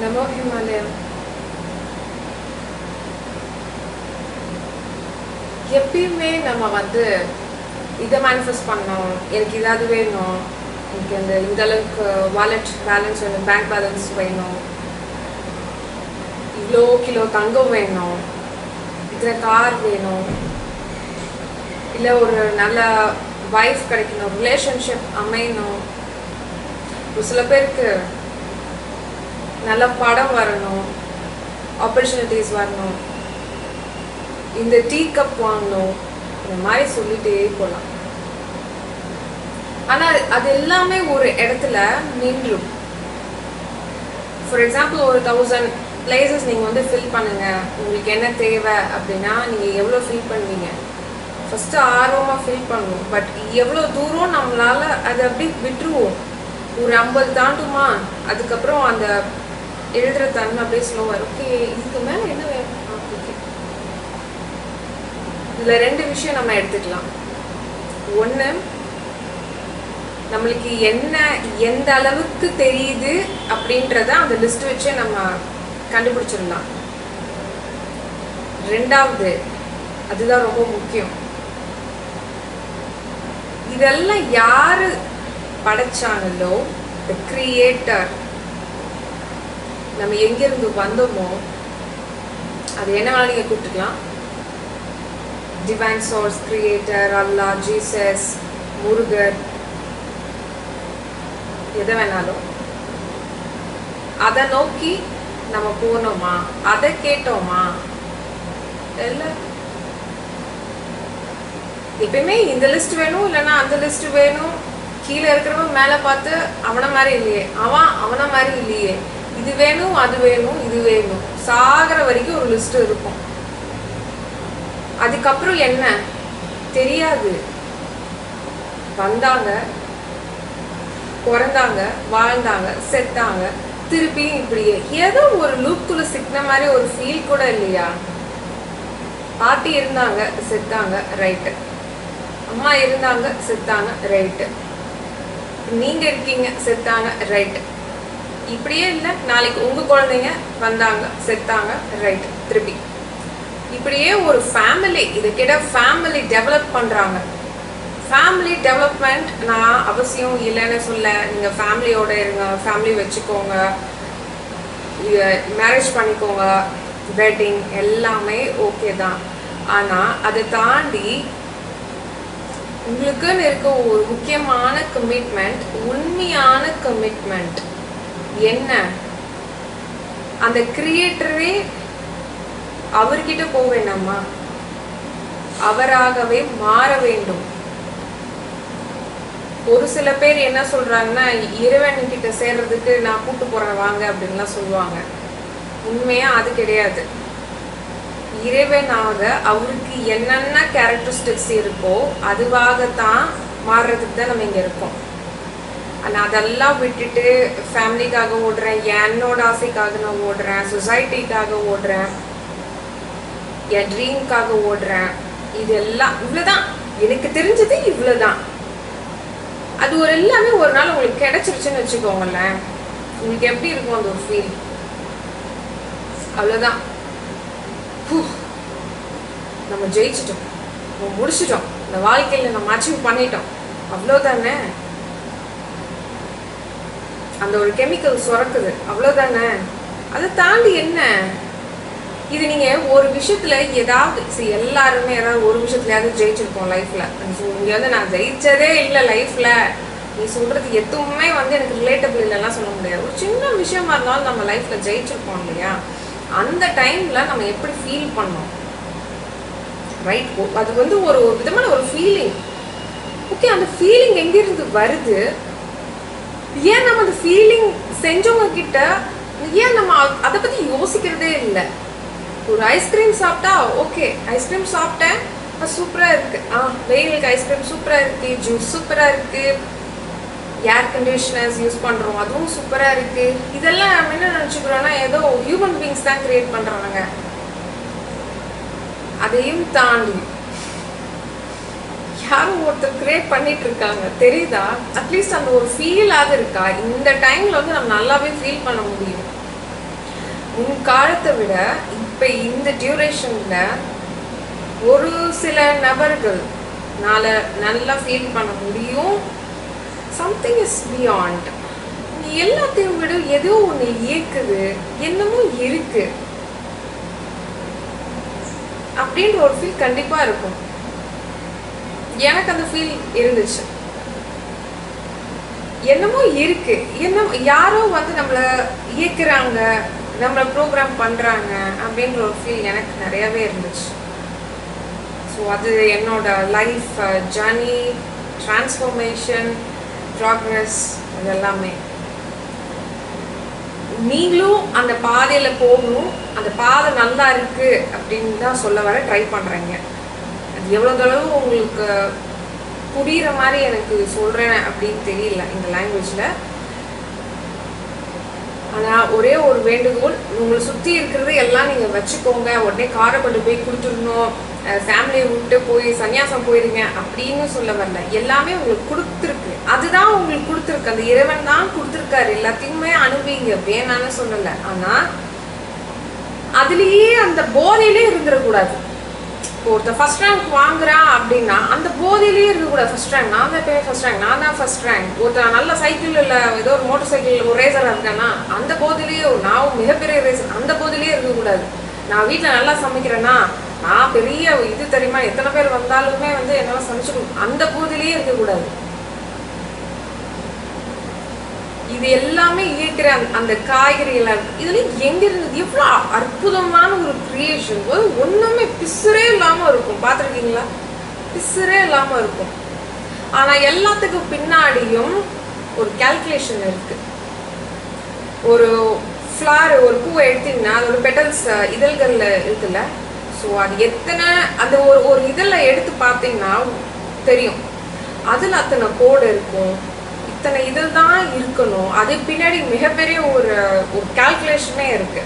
நமோ ஹிமாலயம் எப்பயுமே நம்ம வந்து இதை மேனிஃபெஸ்ட் பண்ணோம் எனக்கு இதாவது வேணும் எனக்கு இந்த இந்த அளவுக்கு வாலெட் பேலன்ஸ் வேணும் பேங்க் பேலன்ஸ் வேணும் இவ்வளோ கிலோ தங்கம் வேணும் இத்தனை கார் வேணும் இல்லை ஒரு நல்ல வைஃப் கிடைக்கணும் ரிலேஷன்ஷிப் அமையணும் ஒரு சில பேருக்கு நல்ல படம் வரணும் ஆப்பர்ச்சுனிட்டிஸ் வரணும் இந்த டீ கப் வாங்கணும் இந்த மாதிரி சொல்லிட்டே போகலாம் ஆனால் அது எல்லாமே ஒரு இடத்துல நின்றும். ஃபார் எக்ஸாம்பிள் ஒரு தௌசண்ட் பிளேசஸ் நீங்கள் வந்து ஃபில் பண்ணுங்க. உங்களுக்கு என்ன தேவை அப்படின்னா நீங்கள் எவ்வளோ ஃபில் பண்ணுவீங்க? ஃபஸ்ட்டு ஆர்வமாக ஃபில் பண்ணுவோம் பட் எவ்வளோ தூரம் நம்மளால அதை அப்படி விட்டுருவோம். ஒரு ஐம்பது தாண்டுமா? அதுக்கப்புறம் அந்த எழுதுற தன்மை அப்படியே ஸ்லோவாக ஓகே இதுக்கு மேலே என்ன வேணும்? ஓகே. இதில் ரெண்டு விஷயம் நம்ம எடுத்துக்கலாம். ஒன்று நம்மளுக்கு என்ன எந்த அளவுக்கு தெரியுது அப்படின்றத அந்த லிஸ்ட் வச்சே நம்ம கண்டுபிடிச்சிடலாம். ரெண்டாவது அதுதான் ரொம்ப முக்கியம். இதெல்லாம் யாரு படைச்சாங்களோ த கிரியேட்டர் நம்ம எங்கிருந்து வந்தோமோ அது என்ன வேணாலும் நீங்கள் கூப்பிட்டுக்கலாம். Divine source creator Allah Jesus Murugar எதை வேணாலும். அதை நோக்கி நம்ம போனோமா? அதை கேட்டோமா? இல்லை. எப்பயுமே இந்த லிஸ்ட் வேணும் இல்லைன்னா அந்த லிஸ்ட் வேணும். கீழே இருக்கிறவன் மேலே பார்த்து அவனை மாதிரி இல்லையே. அவன் அவனை மாதிரி இல்லையே. இது வேணும் அது வேணும் இது வேணும். சாகிற வரைக்கும் ஒரு லிஸ்ட் இருக்கும். அதுக்கப்புறம் என்ன? தெரியாது. வந்தாங்க பிறந்தாங்க வாழ்ந்தாங்க செத்தாங்க திருப்பியும் இப்படியே. ஏதோ ஒரு லூப்குள்ள சிக்கின மாதிரி ஒரு ஃபீல் கூட இல்லையா? பாட்டி இருந்தாங்க செத்தாங்க ரைட்டு அம்மா இருந்தாங்க செத்தாங்க ரைட்டு நீங்க இருக்கீங்க செத்தாங்க ரைட்டு இப்படியே இல்லை. நாளைக்கு உங்கள் குழந்தைங்க வந்தாங்க செத்தாங்க ரைட் திருப்பி. இப்படியே ஒரு ஃபேமிலி இதுக்கிட்ட ஃபேமிலி டெவலப் பண்ணுறாங்க ஃபேமிலி டெவலப்மெண்ட் நான் அவசியம் இல்லைன்னு சொல்ல. நீங்கள் ஃபேமிலியோட இருங்க ஃபேமிலி வச்சுக்கோங்க. மேரேஜ் பண்ணிக்கோங்க. வெட்டிங் எல்லாமே ஓகே தான். ஆனால் அதை தாண்டி உங்களுக்குன்னு இருக்க ஒரு முக்கியமான கமிட்மெண்ட் உண்மையான கமிட்மெண்ட் என்ன? அந்த கிரியேட்டரே அவர்கிட்ட போக வேண்டாமா அவராகவே மாற வேண்டும். ஒரு சில பேர் என்ன சொல்றாங்கன்னா இறைவன் கிட்ட சேர்றதுக்கு நான் கூட்டு போறேன் வாங்க அப்படின்லாம் சொல்லுவாங்க. உண்மையா அது கிடையாது. இறைவனாக அவருக்கு என்னென்ன கேரக்டரிஸ்டிக்ஸ் இருக்கோ அதுவாகத்தான் மாறுறதுக்கு தான் நம்ம இங்க இருக்கோம். நான் அதெல்லாம் விட்டுட்டு ஃபேமிலிக்காக ஓடுறேன் என்னோட ஆசைக்காக நான் ஓடுறேன் சொசைட்டிக்காக ஓடுறேன் என் ட்ரீம்க்காக ஓடுறேன். இது எல்லாம் இவ்வளோதான் எனக்கு தெரிஞ்சது இவ்வளோதான் அது ஒரு எல்லாமே ஒரு நாள் உங்களுக்கு கிடைச்சிருச்சுன்னு வச்சுக்கோங்களேன். உங்களுக்கு எப்படி இருக்கும் அந்த ஒரு ஃபீல் அவ்வளோதான் நம்ம ஜெயிச்சிட்டோம். நம்ம முடிச்சிட்டோம். இந்த வாழ்க்கையில் நம்ம அச்சீவ் பண்ணிட்டோம். அவ்வளோதானே அந்த ஒரு கெமிக்கல் சுரக்குது. அவ்வளோதானே அதை தாண்டி என்ன? இது நீங்கள் ஒரு விஷயத்தில் ஏதாவது சரி எல்லாருமே ஏதாவது ஒரு விஷயத்துலையாவது ஜெயிச்சிருப்போம் லைஃப்பில் இங்க வந்து நான் ஜெயிச்சதே இல்லை லைஃப்பில் நீ சொல்கிறது எதுவுமே வந்து எனக்கு ரிலேட்டபிள் இல்லைலாம் சொல்ல முடியாது. ஒரு சின்ன விஷயமா இருந்தாலும் நம்ம லைஃப்பில் ஜெயிச்சிருப்போம் இல்லையா? அந்த டைமில் நம்ம எப்படி ஃபீல் பண்ணோம்? ரைட் அது வந்து ஒரு ஒரு விதமான ஒரு ஃபீலிங் ஓகே அந்த ஃபீலிங் எங்கேருந்து வருது? ஏன் நம்ம அந்த ஃபீலிங் செஞ்சவங்க கிட்ட ஏன் நம்ம அதை பத்தி யோசிக்கிறதே இல்லை. ஒரு ஐஸ்கிரீம் சாப்பிட்டா ஓகே ஐஸ்கிரீம் சாப்பிட்டேன் சூப்பராக இருக்கு. ஆ வெயிலுக்கு ஐஸ்கிரீம் சூப்பராக இருக்கு ஜூஸ் சூப்பராக இருக்கு ஏர் கண்டிஷனர்ஸ் யூஸ் பண்ணுறோம் அதுவும் சூப்பராக இருக்கு. இதெல்லாம் நம்ம என்ன நினச்சிக்கிறோன்னா ஏதோ ஹியூமன் பீங்ஸ் தான் கிரியேட் பண்ணுறாங்க அதையும் தாண்டி யாரும் ஒருத்தர் கிரியேட் பண்ணிட்டு இருக்காங்க தெரியுதா அட்லீஸ்ட் அந்த ஒரு ஃபீலாவது இருக்கா? இந்த டைம்ல வந்து நம்ம நல்லாவே ஃபீல் பண்ண முடியும். முன் காலத்தை விட இப்போ இந்த டியூரேஷனில் ஒரு சில நபர்கள் நால நல்லா ஃபீல் பண்ண முடியும். சம்திங் இஸ் பியாண்ட் நீ எல்லாத்தையும் விட ஏதோ ஒன்று இயக்குது என்னமோ இருக்கு. அப்படின்ற ஒரு ஃபீல் கண்டிப்பாக இருக்கும். எனக்கு அந்த ஃபீல் இருந்துச்சு. என்னமோ இருக்கு. என்ன யாரோ வந்து நம்மளை இயக்குறாங்க நம்மளை ப்ரோக்ராம் பண்ணுறாங்க அப்படின்ற ஒரு ஃபீல் எனக்கு நிறையவே இருந்துச்சு. ஸோ அது என்னோட லைஃப் ஜர்னி டிரான்ஸ்ஃபர்மேஷன் ப்ராக்ரஸ் இது எல்லாமே நீங்களும் அந்த பாதையில் போகணும். அந்த பாதை நல்லா இருக்குது அப்படின்னு தான் சொல்ல வர ட்ரை பண்ணுறீங்க எவ்வளோ எவ்வளவு அளவு உங்களுக்கு புரியுற மாதிரி எனக்கு சொல்கிறேன் அப்படின்னு தெரியல இந்த லாங்குவேஜில் ஆனால் ஒரே ஒரு வேண்டுகோள் உங்களை சுற்றி இருக்கிறது எல்லாம் நீங்கள் வச்சுக்கோங்க. உடனே காரை கொண்டு போய் கொடுத்துடணும். ஃபேமிலியை விட்டு போய் சன்னியாசம் போயிருங்க அப்படின்னு சொல்ல வரல. எல்லாமே உங்களுக்கு கொடுத்துருக்கு. அதுதான் உங்களுக்கு கொடுத்துருக்கு. அந்த இறைவன் தான் கொடுத்துருக்காரு. எல்லாத்தையுமே அனுபவிங்க. வேணான்னு சொல்லலை. ஆனால் அதுலேயே அந்த போதையிலே இருந்துடக்கூடாது. இப்போ ஒருத்தர் ஃபஸ்ட் ரேங்க் வாங்குறான் அப்படின்னா அந்த போதையிலேயே இருக்கக்கூடாது. ஃபஸ்ட் ரேங்க் நான் தான் எப்பயுமே ஃபஸ்ட் ரேங்க் நான் தான் ஃபஸ்ட் ரேங்க் ஒருத்தர் நல்ல சைக்கிள் இல்லை ஏதோ ஒரு மோட்டர் சைக்கிள் ஒரு ரேசராக இருக்கேன்னா அந்த போதிலேயே நான் மிகப்பெரிய ரேசர் அந்த போதிலேயே இருக்கக்கூடாது. நான் வீட்டில் நல்லா சமைக்கிறேன்னா நான் பெரிய இது தெரியுமா? எத்தனை பேர் வந்தாலுமே வந்து என்னால் சமைச்சு அந்த போதிலேயே இருக்கக்கூடாது. இது எல்லாமே இயக்கிற அந்த- காய்கறி எல்லாம் இதுல எங்க இருந்தது எவ்வளோ அற்புதமான ஒரு கிரியேஷன் ஒண்ணுமே பிசுரே இல்லாம இருக்கும். பார்த்துருக்கீங்களா? பிசுரே இல்லாம இருக்கும். ஆனா எல்லாத்துக்கும் பின்னாடியும் ஒரு கால்குலேஷன் இருக்கு. ஒரு ஃப்ளார் ஒரு பூவை எடுத்தீங்கன்னா அதோட பெட்டல்ஸ் இதழ்கள்ல இருக்குல்ல? ஸோ அது எத்தனை அந்த ஒரு ஒரு இதழில் எடுத்து பார்த்தீங்கன்னா தெரியும். அதில் அத்தனை கோடு இருக்கும். இத்தனை இதில் தான் இருக்கணும். அது பின்னாடி மிகப்பெரிய ஒரு ஒரு கால்குலேஷனே இருக்கு.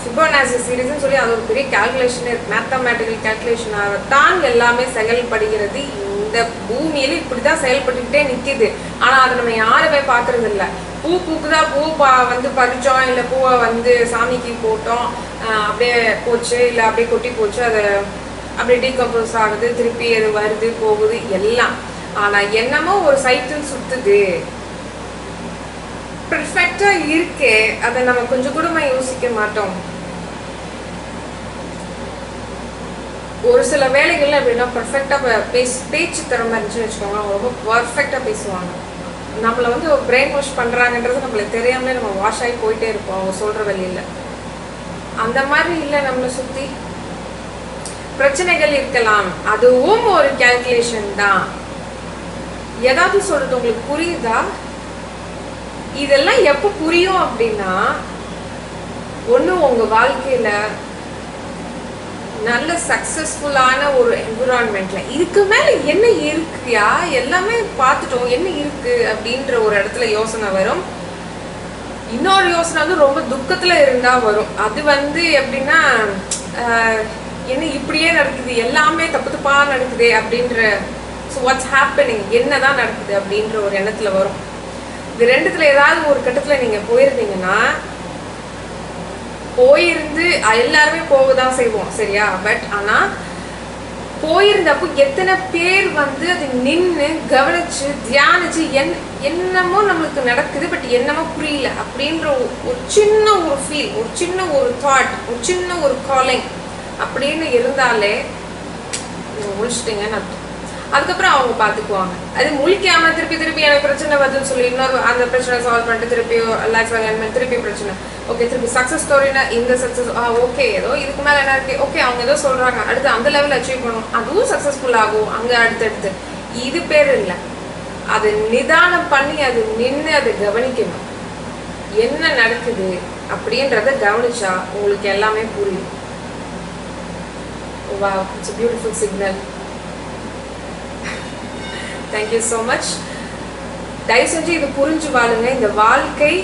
ஃபிபோனாசி சீரீஸ்னு சொல்லி அது ஒரு பெரிய கால்குலேஷனே இருக்கு. மேத்தமேட்டிக்கல் கால்குலேஷனாக தான் எல்லாமே செயல்படுகிறது. இந்த பூமியில இப்படிதான் செயல்பட்டுக்கிட்டே நிக்குது. ஆனா அதை நம்ம யாருமே பாக்குறது இல்ல பூ பூக்குதா பூ பா வந்து பறிச்சோம் இல்ல பூவை வந்து சாமிக்கு போட்டோம் அப்படியே போச்சு இல்ல அப்படியே கொட்டி போச்சு அதை அப்படியே டீகம்போஸ் ஆகுது திருப்பி அது வருது போகுது எல்லாம். ஆனா என்னமோ ஒரு சைக்கிள் சுத்துது. பெர்ஃபெக்டா இருக்கே. அதை நம்ம கொஞ்சம் கூட யோசிக்க மாட்டோம். ஒரு சில வேலைகள்ல எப்படின்னா பர்ஃபெக்டாக பேசி பேச்சு திறமை இருந்துச்சுன்னு வச்சுக்கோங்க அவங்க ரொம்ப பர்ஃபெக்டாக பேசுவாங்க. நம்மளை வந்து பிரெயின் வாஷ் பண்ணுறாங்கன்றது நம்மளுக்கு தெரியாமலே நம்ம வாஷ் ஆகி போயிட்டே இருப்போம். அவங்க சொல்கிற வழியில். அந்த மாதிரி இல்லை நம்மளை சுற்றி பிரச்சனைகள் இருக்கலாம். அதுவும் ஒரு கால்குலேஷன் தான். ஏதாவது சொல்றது உங்களுக்கு புரியுதா? இதெல்லாம் எப்போ புரியும் அப்படின்னா ஒண்ணு உங்க வாழ்க்கையில நல்ல சக்சஸ்ஃபுல்லான ஒரு என்விரான்மெண்ட்ல இதுக்கு மேல என்ன இருக்குயா? எல்லாமே பார்த்துட்டோம் என்ன இருக்கு அப்படின்ற ஒரு இடத்துல யோசனை வரும். இன்னொரு யோசனை வந்து ரொம்ப துக்கத்துல இருந்தா வரும். அது வந்து எப்படின்னா ஆஹ், என்ன இப்படியே நடக்குது எல்லாமே தப்பு தப்பா நடக்குதே அப்படின்ற ஸோ வாட்ஸ் ஹேப்பனிங் என்னதான் நடக்குது அப்படின்ற ஒரு எண்ணத்துல வரும். இது ரெண்டுத்துல ஏதாவது ஒரு கட்டத்துல நீங்க போயிருந்தீங்கன்னா போயிருந்து எல்லாருமே போக தான் செய்வோம் சரியா? பட் ஆனா போயிருந்தப்போ எத்தனை பேர் வந்து அது நின்று கவனிச்சு தியானிச்சு என் என்னமோ நம்மளுக்கு நடக்குது பட் என்னமோ புரியல அப்படின்ற ஒரு- ஒரு சின்ன ஒரு ஃபீல் ஒரு சின்ன ஒரு தாட் ஒரு சின்ன ஒரு காலிங் அப்படின்னு இருந்தாலே நீங்க முடிச்சிட்டீங்கன்னு அர்த்தம். அதுக்கப்புறம் அவங்க பார்த்துக்குவாங்க அது முழிக்காம திருப்பி திருப்பி எனக்கு பிரச்சனை வருதுன்னு சொல்லி இன்னொரு அந்த பிரச்சனை சால்வ் பண்ணிட்டு திருப்பி லைஃப் திருப்பி பிரச்சனை. ஓகே திருப்பி சக்ஸஸ் ஸ்டோரினா இந்த சக்ஸஸ் ஆ ஓகே ஏதோ இதுக்கு மேலே என்ன இருக்கு? ஓகே அவங்க ஏதோ சொல்றாங்க. அடுத்து அந்த லெவல் அச்சீவ் பண்ணணும். அதுவும் சக்ஸஸ்ஃபுல் ஆகும். அங்கே அடுத்தடுத்து. இது பேர் இல்லை. அது நிதானம் பண்ணி அது நின்று அதை கவனிக்கணும். என்ன நடக்குது அப்படின்றத கவனிச்சா உங்களுக்கு எல்லாமே புரியும். வா it's beautiful signal thank you so much தயவு செஞ்சு இது புரிஞ்சு வாழுங்க. இந்த வாழ்க்கை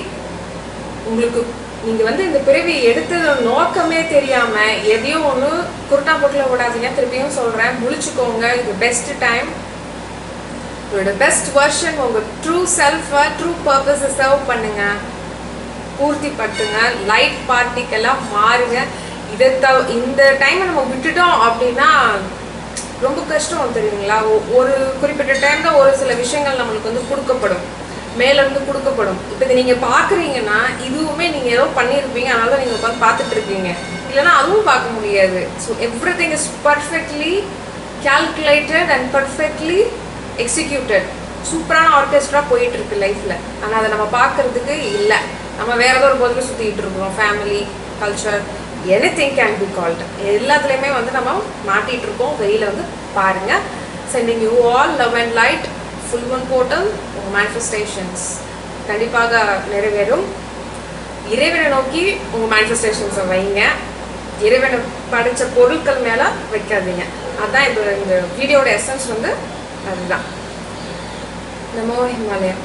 உங்களுக்கு நீங்கள் வந்து இந்த பிறவி எடுத்தது நோக்கமே தெரியாமல் எதையோ ஒன்று குருட்டா போட்டுல விடாதீங்க திருப்பியும் சொல்கிறேன் முழிச்சுக்கோங்க. இது பெஸ்ட் டைம் உங்களோட பெஸ்ட் வெர்ஷன் உங்கள் ட்ரூ செல்ஃபை ட்ரூ பர்பஸை சர்வ் பண்ணுங்க. பூர்த்தி பட்டுங்க லைட் பார்ட்டிக்கெல்லாம் மாறுங்க. இதை த இந்த டைமை நம்ம விட்டுட்டோம் அப்படின்னா ரொம்ப கஷ்டம் தெரியுங்களா? ஒரு குறிப்பிட்ட டைமில் ஒரு சில விஷயங்கள் நம்மளுக்கு வந்து கொடுக்கப்படும். மேலேருந்து கொடுக்கப்படும். இப்போ இதை நீங்கள் பார்க்குறீங்கன்னா இதுவுமே நீங்கள் ஏதோ பண்ணியிருப்பீங்க. அதனால தான் நீங்கள் உட்காந்து பார்த்துட்டு இருக்கீங்க இல்லைன்னா அதுவும் பார்க்க முடியாது. So everything is perfectly calculated and perfectly executed சூப்பரான ஆர்கெஸ்ட்ரா போயிட்டு இருக்கு லைஃப்பில் ஆனால் அதை நம்ம பார்க்கறதுக்கு இல்லை. நம்ம வேற ஏதோ ஒரு போதில் சுற்றிக்கிட்டு இருக்கிறோம் family culture anything can be called எல்லாத்துலேயுமே வந்து நம்ம மாட்டிகிட்டு இருக்கோம் வெளியில வந்து பாருங்க. Sending you all love and light full one portal உங்கள் மேனிஃபெஸ்டேஷன்ஸ் கண்டிப்பாக நிறைவேறும். இறைவனை நோக்கி உங்கள் மேனிஃபெஸ்டேஷன்ஸை வைங்க. இறைவனை படித்த பொருட்கள் மேலே வைக்காதீங்க. அதுதான் இந்த இந்த வீடியோட எசன்ஸ் வந்து அதுதான். நமோ ஹிமாலயா